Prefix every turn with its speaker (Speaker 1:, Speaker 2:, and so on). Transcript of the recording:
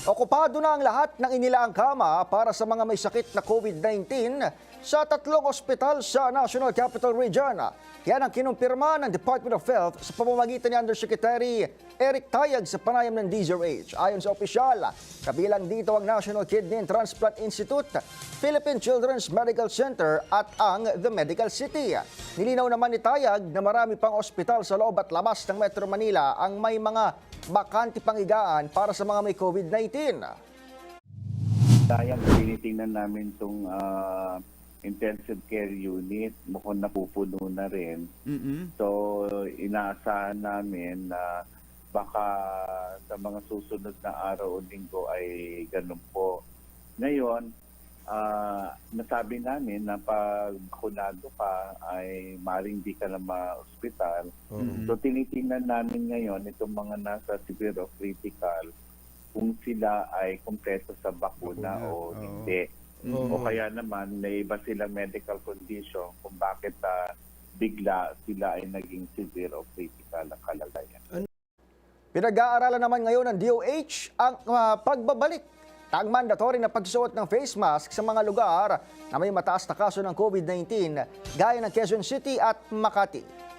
Speaker 1: Okupado na ang lahat ng inilaang kama para sa mga may sakit na COVID-19 sa tatlong ospital sa National Capital Region. Yan ang kinumpirma ng Department of Health sa pamamagitan ni Undersecretary Eric Tayag sa panayam ng DZRH. Ayon sa opisyal, kabilang dito ang National Kidney and Transplant Institute, Philippine Children's Medical Center at ang The Medical City. Nilinaw naman ni Tayag na marami pang ospital sa loob at labas ng Metro Manila ang may mga bakante pangigaan para sa mga may COVID-19.
Speaker 2: Sayang, tinitingnan namin itong intensive care unit. Mukhang napupuno na rin. So, inaasahan namin na baka sa mga susunod na araw o linggo ay ganun po. Ngayon, ah, nasabi namin na pag bakunado ka ay maring di ka na ma-hospital. So tinitingnan namin ngayon itong mga nasa severe or critical kung sila ay kumpleto sa bakuna,
Speaker 3: Bakuna,
Speaker 2: o
Speaker 3: oo.
Speaker 2: hindi.
Speaker 3: Oo.
Speaker 2: O kaya naman may iba sila medical condition kung bakit ah, bigla sila ay naging severe or critical ang kalagayan.
Speaker 1: Pinag-aaralan naman ngayon ng DOH ang ah, pagbabalik ng mandatory na pagsuot ng face mask sa mga lugar na may mataas na kaso ng COVID-19 gaya ng Quezon City at Makati.